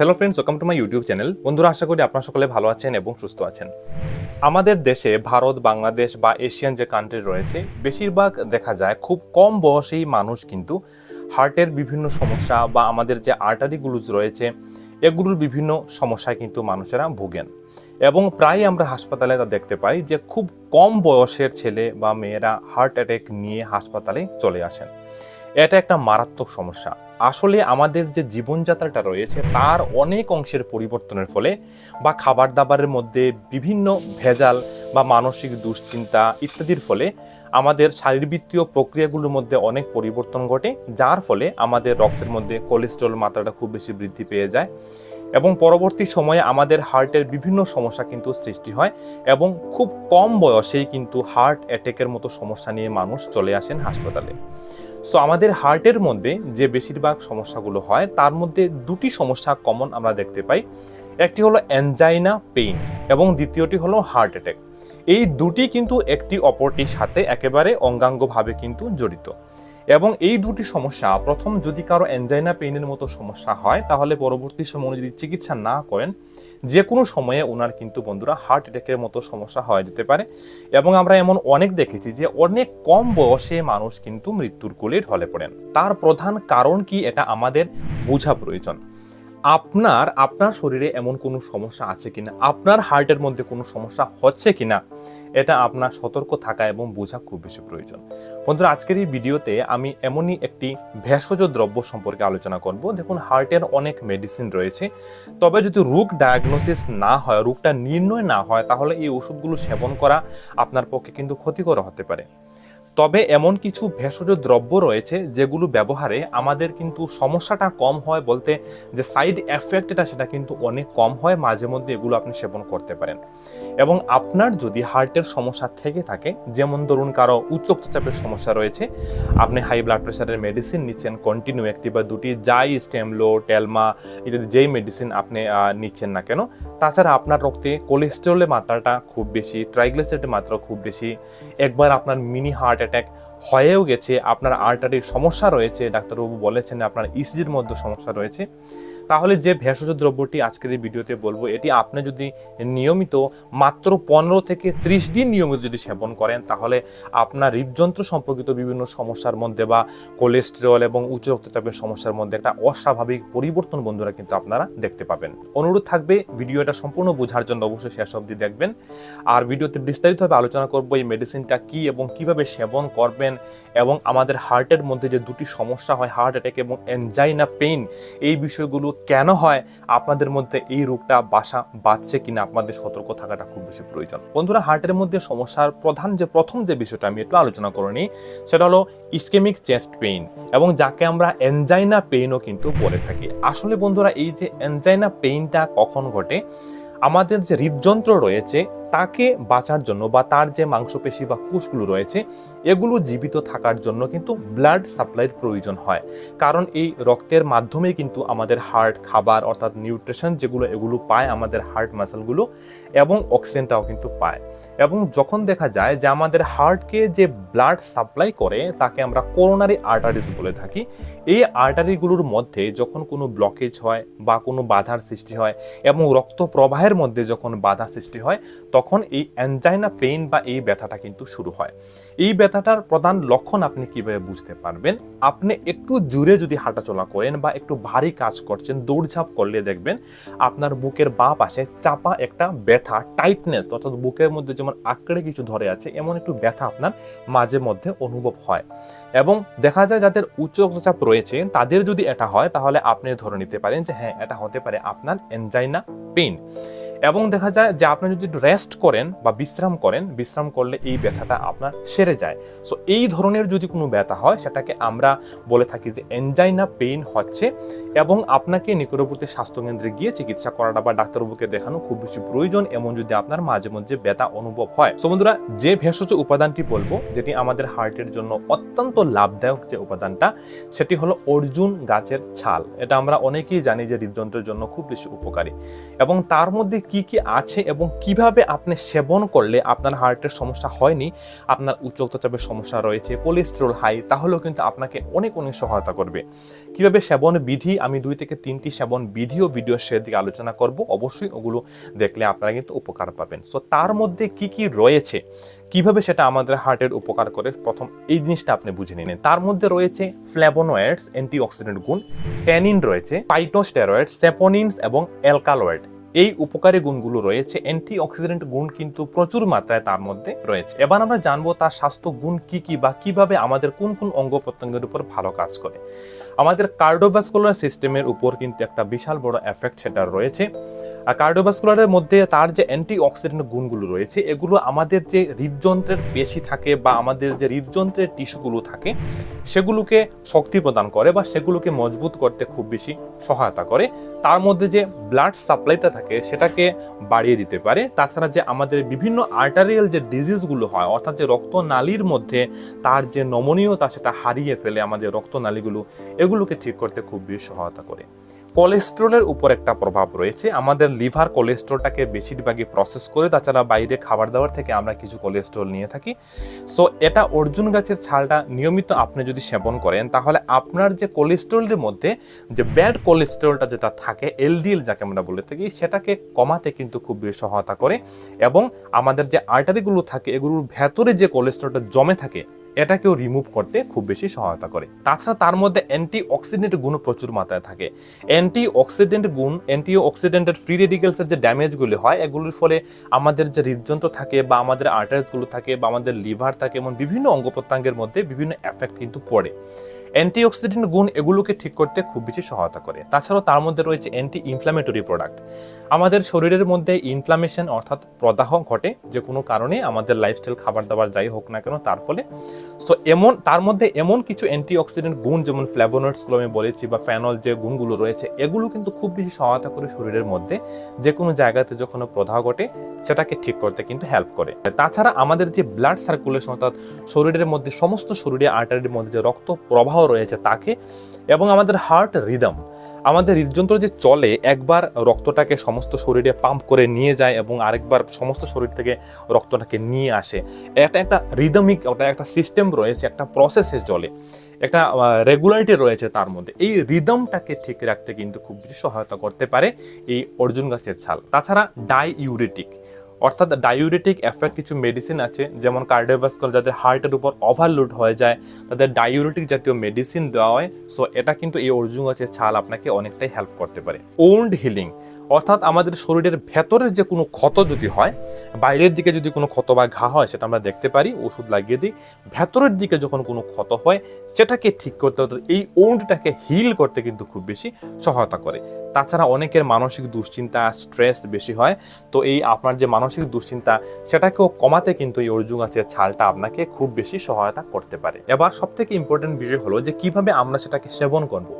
Hello friends welcome to my YouTube channel বন্ধুরা, আশা করি আপনারা সকলে ভালো আছেন এবং সুস্থ আছেন। আমাদের দেশে ভারত, বাংলাদেশ বা এশিয়ান যে কান্ট্রি রয়েছে, বেশিরভাগ দেখা যায় খুব কম বয়সেই মানুষ কিন্তু হার্টের বিভিন্ন সমস্যা বা আমাদের যে আর্টারিগুলোজ রয়েছে, এগুলোর বিভিন্ন সমস্যায় কিন্তু মানুষেরা ভোগেন। এবং প্রায় আমরা হাসপাতালে তা দেখতে পাই যে খুব কম বয়সের ছেলে বা মেয়েরা হার্ট অ্যাটাক নিয়ে হাসপাতালে চলে আসেন। এটা একটা মারাত্মক সমস্যা। আসলে আমাদের যে জীবনযাত্রাটা রয়েছে, তার অনেক অংশের পরিবর্তনের ফলে বা খাবার দাবারের মধ্যে বিভিন্ন ভেজাল বা মানসিক দুশ্চিন্তা ইত্যাদির ফলে আমাদের শারীরবৃত্তীয় প্রক্রিয়াগুলোর মধ্যে অনেক পরিবর্তন ঘটে, যার ফলে আমাদের রক্তের মধ্যে কোলেস্ট্রল মাত্রাটা খুব বেশি বৃদ্ধি পেয়ে যায় এবং পরবর্তী সময়ে আমাদের হার্টের বিভিন্ন সমস্যা কিন্তু সৃষ্টি হয় এবং খুব কম বয়সেই কিন্তু হার্ট অ্যাটেকের মতো সমস্যা নিয়ে মানুষ চলে আসেন হাসপাতালে। সো আমাদের হার্টের মধ্যে যে বেশিরভাগ সমস্যাগুলো হয়, তার মধ্যে দুটি সমস্যা কমন আমরা দেখতে পাই। একটি হলো অ্যানজাইনা পেইন এবং দ্বিতীয়টি হলো হার্ট অ্যাটাক এই দুটি কিন্তু একটি অপরটির সাথে একেবারে অঙ্গাঙ্গভাবে কিন্তু জড়িত। এবং এই দুটি সমস্যা, প্রথম যদি কারও অ্যানজাইনা পেইনের মতো সমস্যা হয়, তাহলে পরবর্তী সময় যদি চিকিৎসা না করেন যে কোনো সময়ে ওনার কিন্তু বন্ধুরা হার্ট অ্যাটাকের মতো সমস্যা হয়ে যেতে পারে। এবং আমরা এমন অনেক দেখেছি যে অনেক কম বয়সে মানুষ কিন্তু মৃত্যুর কোলে ঢলে পড়েন। তার প্রধান কারণ কি, এটা আমাদের বোঝা প্রয়োজন। আপনার আপনার শরীরে এমন কোনো সমস্যা আছে কিনা? আপনার হার্টের মধ্যে কোনো সমস্যা হচ্ছে কিনা? এটা আপনার সতর্ক থাকা এবং বোঝা খুব বেশি প্রয়োজন। বন্ধুরা, আজকের এই ভিডিওতে আমি এমনই একটি ভেষজ দ্রব্য সম্পর্কে আলোচনা করব। দেখুন, হার্টের অনেক মেডিসিন রয়েছে। তবে যদি রোগ ডায়াগনোসিস না হয়, রোগটা নির্ণয় না হয়, তাহলে এই ওষুধগুলো সেবন করা আপনার পক্ষে কিন্তু ক্ষতিকর হতে পারে। তবে এমন কিছু ভেষজ দ্রব্য রয়েছে যেগুলো ব্যবহারে আমাদের কিন্তু সমস্যাটা কম হয় বলতে যে সাইড এফেক্ট এটা সেটা কিন্তু অনেক কম হয়, মাঝে মধ্যে এগুলো আপনি সেবন করতে পারেন। এবং আপনার যদি হার্টের সমস্যা থেকে থাকে, যেমন ধরুন কারও উচ্চ রক্তচাপের সমস্যা রয়েছে, আপনি হাই ব্লাড প্রেশারের মেডিসিন নিচ্ছেন কন্টিনিউ একটি বা দুটি, যাই স্টেমলো টেলমা ইত্যাদি যেই মেডিসিন আপনি নিচ্ছেন না কেন, তাছাড়া আপনার রক্তে কোলেস্টেরলের মাত্রাটা খুব বেশি ট্রাইগ্লিসাইডের মাত্রা খুব বেশি, একবার আপনার মিনি হার্ট অ্যাটাক হয়েও গেছে আপনার আর্টারির সমস্যা রয়েছে ডাক্তারবাবু বলেছেন আপনার ইসিজির মধ্যে সমস্যা রয়েছে। তাহলে যে ভেষজ দ্রব্যটি আজকের এই ভিডিওতে বলব, এটি আপনি যদি নিয়মিত মাত্র পনেরো থেকে ত্রিশ দিন নিয়মিত যদি সেবন করেন, তাহলে আপনার হৃদযন্ত্র সম্পর্কিত বিভিন্ন সমস্যার মধ্যে বা কোলেস্টেরল এবং উচ্চ রক্তচাপের সমস্যার মধ্যে একটা অস্বাভাবিক পরিবর্তন বন্ধুরা কিন্তু আপনারা দেখতে পাবেন। অনুরোধ থাকবে, ভিডিওটা সম্পূর্ণ বোঝার জন্য অবশ্যই শেষ অবধি দেখবেন। আর ভিডিওতে বিস্তারিতভাবে আলোচনা করব এই মেডিসিনটা কি এবং কীভাবে সেবন করবেন এবং আমাদের হার্টের মধ্যে যে দুটি সমস্যা হয় হার্ট অ্যাটাক এবং এনজাইনা পেইন এই বিষয়গুলো কেন হয়, আপনাদের মধ্যে এই রোগটা বাসা বাঁচছে কিনা আপনাদের সতর্ক থাকাটা খুব বেশি প্রয়োজন। বন্ধুরা, হার্টের মধ্যে সমস্যার প্রধান যে, প্রথম যে বিষয়টা আমি একটু আলোচনা করে নিই, সেটা হলো ইস্কেমিক চেস্ট পেইন এবং যাকে আমরা এনজাইনা পেইনও কিন্তু বলে থাকি। আসলে বন্ধুরা, এই যে এনজাইনা পেইনটা কখন ঘটে আমাদের যে হৃদযন্ত্র রয়েছে, তাকে বাঁচার জন্য বা তার যে মাংসপেশি বা কোষগুলো রয়েছে, এগুলো জীবিত থাকার জন্য কিন্তু ব্লাড সাপ্লাইয়ের প্রয়োজন হয়। কারণ এই রক্তের মাধ্যমে কিন্তু আমাদের হার্ট খাবার অর্থাৎ নিউট্রিশন যেগুলো, এগুলো পায় আমাদের হার্ট মাসেলগুলো এবং অক্সিজেনটাও কিন্তু পায়। এবং যখন দেখা যায় যে আমাদের হার্টকে যে ব্লাড সাপ্লাই করে, তাকে আমরা করোনারি আর্টারিজ বলে থাকি, এই আর্টারিগুলোর মধ্যে যখন কোনো ব্লকেজ হয় বা কোনো বাধার সৃষ্টি হয় এবং রক্ত প্রবাহের মধ্যে যখন বাধা সৃষ্টি হয়, তখন এই অ্যানজাইনা পেইন বা এই ব্যথাটা কিন্তু শুরু হয়। এই ব্যথাটার প্রধান লক্ষণ আপনি কীভাবে বুঝতে পারবেন? আপনি একটু জুড়ে যদি হাঁটাচলা করেন বা একটু ভারী কাজ করছেন, দৌড়ঝাঁপ করলে দেখবেন আপনার বুকের বাঁ পাশে চাপা একটা ব্যথা টাইটনেস অর্থাৎ বুকের মধ্যে যেমন আঁকড়ে কিছু ধরে আছে, এমন একটু ব্যথা আপনার মাঝে মধ্যে অনুভব হয়। এবং দেখা যায় যাদের উচ্চ রক্তচাপ রয়েছে, তাদের যদি এটা হয়, তাহলে আপনি ধরে নিতে পারেন যে হ্যাঁ এটা হতে পারে আপনার এনজাইনা পেইন এবং দেখা যায় যে আপনি যদি রেস্ট করেন বা বিশ্রাম করেন, বিশ্রাম করলে এই ব্যথাটা আপনার সেরে যায়। সো এই ধরনের যদি কোনো ব্যথা হয়, সেটাকে আমরা বলে থাকি যে এনজাইনা পেইন হচ্ছে এবং আপনাকে নিকটবর্তী স্বাস্থ্যকেন্দ্রে গিয়ে চিকিৎসা করাটা বা ডাক্তারবাবুকে দেখানো খুব বেশি প্রয়োজন এমন যদি আপনার মাঝে মধ্যে ব্যথা অনুভব হয়। সো বন্ধুরা, যে ভেষজ উপাদানটি বলব, যেটি আমাদের হার্টের জন্য অত্যন্ত লাভদায়ক যে উপাদানটা, সেটি হলো অর্জুন গাছের ছাল। এটা আমরা অনেকেই জানি যে হৃদযন্ত্রের জন্য খুব বেশি উপকারী। এবং তার মধ্যে কি কি আছে এবং কীভাবে আপনি সেবন করলে আপনার হার্টের সমস্যা হয়নি, আপনার উচ্চ রক্তচাপের সমস্যা রয়েছে কোলেস্টেরল হাই তাহলেও কিন্তু আপনাকে অনেক অনেক সহায়তা করবে। কীভাবে সেবন বিধি? আমি দুই থেকে তিনটি সেবন বিধি ও ভিডিও শেয়ার দিকে আলোচনা করব। অবশ্যই ওগুলো দেখলে আপনারা কিন্তু উপকার পাবেন। সো তার মধ্যে কি কি রয়েছে? কীভাবে সেটা আমাদের হার্টের উপকার করে? প্রথম এই জিনিসটা আপনি বুঝে নিন। তার মধ্যে রয়েছে ফ্ল্যাবোনয়েডস অ্যান্টিঅক্সিডেন্ট গুণ ট্যানিন রয়েছে ফাইটোস্টেরয়েড সেপোনিনস এবং অ্যালকালয়েড এই উপকারী গুণগুলো রয়েছে। অ্যান্টি অক্সিডেন্ট গুণ কিন্তু প্রচুর মাত্রায় তার মধ্যে রয়েছে। এবার আমরা জানব তার স্বাস্থ্য গুণ কি কি বা কীভাবে আমাদের কোন কোন অঙ্গ প্রত্যঙ্গের উপর ভালো কাজ করে। আমাদের কার্ডোভাস্কুলার সিস্টেমের উপর কিন্তু একটা বিশাল বড় এফেক্ট সেটা রয়েছে। আর কার্ডিওভাস্কুলারের মধ্যে তার যে অ্যান্টি অক্সিডেন্ট গুণগুলো রয়েছে, এগুলো আমাদের যে হৃদযন্ত্রের পেশি থাকে বা আমাদের যে হৃদযন্ত্রের টিস্যুগুলো থাকে, সেগুলোকে শক্তি প্রদান করে বা সেগুলোকে মজবুত করতে খুব বেশি সহায়তা করে। তার মধ্যে যে ব্লাড সাপ্লাইটা থাকে, সেটাকে বাড়িয়ে দিতে পারে। তাছাড়া যে আমাদের বিভিন্ন আর্টারিয়াল যে ডিজিজগুলো হয়, অর্থাৎ যে রক্তনালীর মধ্যে তার যে নমনীয়তা, সেটা হারিয়ে ফেলে আমাদের রক্তনালীগুলো, এগুলোকে ঠিক করতে খুব বেশি সহায়তা করে। কোলেস্ট্রলের উপর একটা প্রভাব রয়েছে। আমাদের লিভার কোলেস্ট্রলটাকে বেশিরভাগই প্রসেস করে, তাছাড়া বাইরে খাবার দাবার থেকে আমরা কিছু কোলেস্ট্রল নিয়ে থাকি। সো এটা অর্জুন গাছের ছালটা নিয়মিত আপনি যদি সেবন করেন, তাহলে আপনার যে কোলেস্ট্রলের মধ্যে যে ব্যাড কোলেস্ট্রলটা যেটা থাকে, এলডিএল যাকে আমরা বলে থাকি, সেটাকে কমাতে কিন্তু খুব বেশি সহায়তা করে। এবং আমাদের যে আর্টারিগুলো থাকে, এগুলোর ভেতরে যে কোলেস্ট্রলটা জমে থাকে এটাকেও রিমুভ করতে খুব বেশি সহায়তা করে। তাছাড়া তার মধ্যে অ্যান্টি অক্সিডেন্ট গুণ প্রচুর মাত্রায় থাকে। অ্যান্টি অক্সিডেন্ট গুণ অ্যান্টি অক্সিডেন্টের ফ্রি রেডিকেলসের যে ড্যামেজগুলি হয়, এগুলির ফলে আমাদের যে হৃদযন্ত্র থাকে বা আমাদের আর্টারিসগুলো থাকে বা আমাদের লিভার থাকে, এমন বিভিন্ন অঙ্গ প্রত্যঙ্গের মধ্যে বিভিন্ন এফেক্ট কিন্তু পড়ে। অ্যান্টিঅক্সিডেন্ট গুণ এগুলোকে ঠিক করতে খুব বেশি সহায়তা করে। তাছাড়াও তার মধ্যে রয়েছে অ্যান্টি ইনফ্লামেটরি প্রোডাক্ট আমাদের শরীরের মধ্যে ইনফ্লামেশন অর্থাৎ প্রদাহ ঘটে যে কোনো কারণে আমাদের লাইফস্টাইল খাবার দাবার যাই হোক না কেন তার ফলে। সো এমন, তার মধ্যে এমন কিছু অ্যান্টিঅক্সিডেন্ট গুণ যেমন ফ্ল্যাবোনয়েডসগুলো আমি বলেছি বা ফ্যানল যে গুণগুলো রয়েছে, এগুলো কিন্তু খুব বেশি সহায়তা করে শরীরের মধ্যে যে কোনো জায়গাতে যখন প্রদাহ ঘটে, সেটাকে ঠিক করতে কিন্তু হেল্প করে। তাছাড়া আমাদের যে ব্লাড সার্কুলেশন অর্থাৎ শরীরের মধ্যে, সমস্ত শরীরে আর্টারির মধ্যে যে রক্ত প্রবাহ রয়েছে তাকে এবং আমাদের হার্ট রিদম আমাদের হৃদযন্ত্র যে চলে একবার রক্তটাকে সমস্ত শরীরে পাম্প করে নিয়ে যায় এবং আরেকবার সমস্ত শরীর থেকে রক্তটাকে নিয়ে আসে। এটা একটা রিদমিক ওটা একটা সিস্টেম রয়েছে, একটা প্রসেসে চলে। একটা রেগুলারিটি রয়েছে তার মধ্যে। এই রিদমটাকে ঠিক রাখতে কিন্তু খুব বেশি সহায়তা করতে পারে এই অর্জুন গাছের ছাল। তাছাড়া ডাই ইউরেটিক অর্থাৎ ডায়ুরেটিক এফেক্ট কিছু মেডিসিন আছে, যেমন কার্ডিওভাস্কুলার যাদের হার্টের উপর ওভারলোড হয়ে যায়, তাদের ডায়ুরেটিক জাতীয় মেডিসিন দেওয়া হয়। সো এটা কিন্তু এই অর্জুন গাছের ছাল আপনাকে অনেকটাই হেল্প করতে পারে। ওন্ড হিলিং অর্থাৎ আমাদের শরীরের ভেতরের যে কোনো ক্ষত যদি হয়, বাইরের দিকে যদি কোনো ক্ষত বা ঘা হয়, সেটা আমরা দেখতে পারি, ওষুধ লাগিয়ে দিই। ভেতরের দিকে যখন কোনো ক্ষত হয়, সেটাকে ঠিক করতে হতে এই ওন্ডটাকে হিল করতে কিন্তু খুব বেশি সহায়তা করে। তাছাড়া অনেকের মানসিক দুশ্চিন্তা স্ট্রেস বেশি হয়, তো এই আপনার যে মানসিক দুশ্চিন্তা, সেটাকেও কমাতে কিন্তু এই অর্জুন গাছের ছালটা আপনাকে খুব বেশি সহায়তা করতে পারে। এবার সব থেকে ইম্পর্টেন্ট বিষয় হলো যে, কীভাবে আমরা সেটাকে সেবন করব?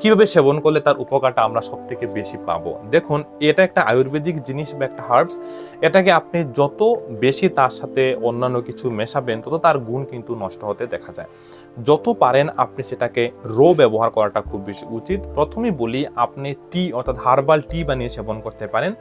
কীভাবে সেবন করলে তার উপকারটা আমরা সব থেকে বেশি পাবো? দেখুন এটা একটা আয়ুর্বেদিক জিনিস বা একটা হার্বস এটাকে আপনি যত বেশি তার সাথে অন্যান্য কিছু মেশাবেন, তত তার গুণ কিন্তু নষ্ট হতে দেখা যায়। যত পারেন আপনি সেটাকে রো ব্যবহার করাটা খুব বেশি উচিত। প্রথমেই বলি, আপনি টি, অর্থাৎ হার্বাল টি বানিয়ে সেবন করতে পারেন।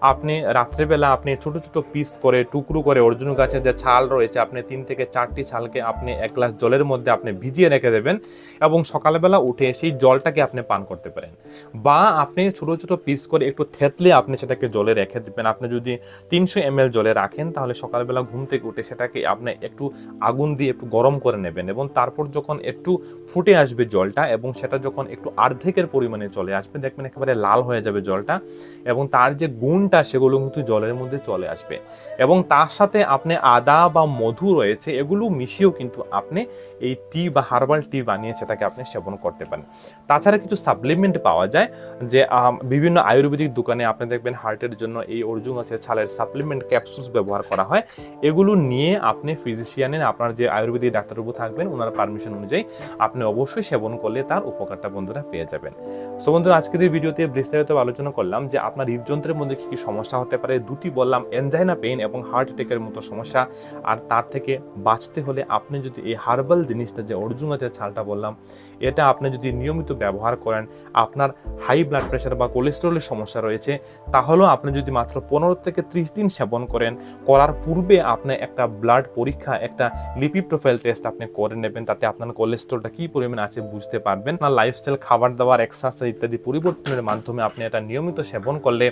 আপনি রাত্রেবেলা আপনি ছোট ছোট পিস করে, টুকরো করে অর্জুন গাছের যে ছাল রয়েছে, আপনি তিন থেকে চারটি ছালকে আপনি এক গ্লাস জলের মধ্যে আপনি ভিজিয়ে রেখে দেবেন এবং সকালবেলা উঠে সেই জলটাকে আপনি পান করতে পারেন। বা আপনি ছোট ছোট পিস করে একটু থেতলে আপনি সেটাকে জলে রেখে দেবেন। আপনি যদি তিনশো এম জলে রাখেন, তাহলে সকালবেলা ঘুম থেকে উঠে সেটাকে আপনি একটু আগুন দিয়ে একটু গরম করে নেবেন এবং তারপর যখন একটু ফুটে আসবে জলটা এবং সেটা যখন একটু অর্ধেকের পরিমাণে চলে আসবে, দেখবেন একেবারে লাল হয়ে যাবে জলটা এবং তার যে গুণটা সেগুলো কিন্তু জলের মধ্যে চলে আসবে। এবং তার সাথে আপনি আদা বা মধু রয়েছে, এগুলো মিশিয়েও কিন্তু আপনি এই টি বা হার্বাল টি বানিয়ে সেটাকে আপনি সেবন করতে পারেন। তাছাড়া কিছু সাপ্লিমেন্ট পাওয়া যায় যে বিভিন্ন আয়ুর্বেদিক দোকানে আপনি দেখবেন হার্টের জন্য এই অর্জুন আছে, ছালের সাপ্লিমেন্ট ক্যাপসুলস ব্যবহার করা হয়। এগুলো নিয়ে আপনি ফিজিশিয়ানের, আপনার যে আয়ুর্বেদিক ডাক্তারবাবু থাকবেন, ওনার পারমিশন অনুযায়ী আপনি অবশ্যই সেবন করলে তার উপকারটা বন্ধুরা পেয়ে যাবেন। সো বন্ধুরা, আজকের এই ভিডিওতে বিস্তারিত আলোচনা করলাম যে আপনার হৃদযন্ত্রের মধ্যে কী কি সমস্যা হতে পারে, দুটি বললাম এনজাইনা পেইন এবং হার্ট অ্যাটেকের মতো সমস্যা। আর তার থেকে বাঁচতে হলে আপনি যদি এই হার্বাল জিনিসটা যে অর্জুন গাছের ছালটা বললাম এটা আপনি যদি নিয়মিত ব্যবহার করেন, আপনার হাই ব্লাড প্রেশার বা কোলেস্টেরলের সমস্যা রয়েছে, তাহলেও আপনি যদি মাত্র পনেরো থেকে ত্রিশ দিন সেবন করেন, করার পূর্বে আপনি একটা ব্লাড পরীক্ষা, একটা লিপিড প্রোফাইল টেস্ট আপনি করে নেবেন, তাতে আপনার কোলেস্ট্রলটা কি পরিমাণ আছে বুঝতে পারবেন। আপনার লাইফস্টাইল খাবার দাবার এক্সারসাইজ ইত্যাদি পরিবর্তনের মাধ্যমে আপনি এটা নিয়মিত সেবন করলে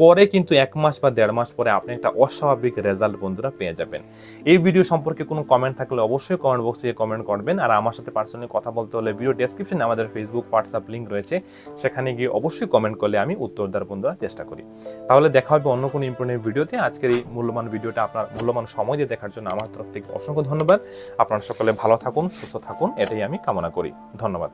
পরে কিন্তু এক মাস বা দেড় মাস পরে আপনি একটা অস্বাভাবিক রেজাল্ট বন্ধুরা পেয়ে যাবেন। এই ভিডিও সম্পর্কে কোনো কমেন্ট থাকলে অবশ্যই কমেন্ট বক্সে কমেন্ট করবেন আর আমার সাথে পার্সোনালি কথা বলতে হলে ভিডিও ডেসক্রিপশনে আমাদের ফেসবুক হোয়াটসঅ্যাপ লিঙ্ক রয়েছে। সেখানে গিয়ে অবশ্যই কমেন্ট করলে আমি উত্তর দেওয়ার বন্ধুরা চেষ্টা করি। তাহলে দেখা হবে অন্য কোনো ইম্পর্টেন্ট ভিডিওতে আজকের এই মূল্যবান ভিডিওটা আপনার মূল্যবান সময় দিয়ে দেখার জন্য আমার তরফ থেকে অসংখ্য ধন্যবাদ। আপনারা সকলে ভালো থাকুন, সুস্থ থাকুন, এটাই আমি কামনা করি। ধন্যবাদ।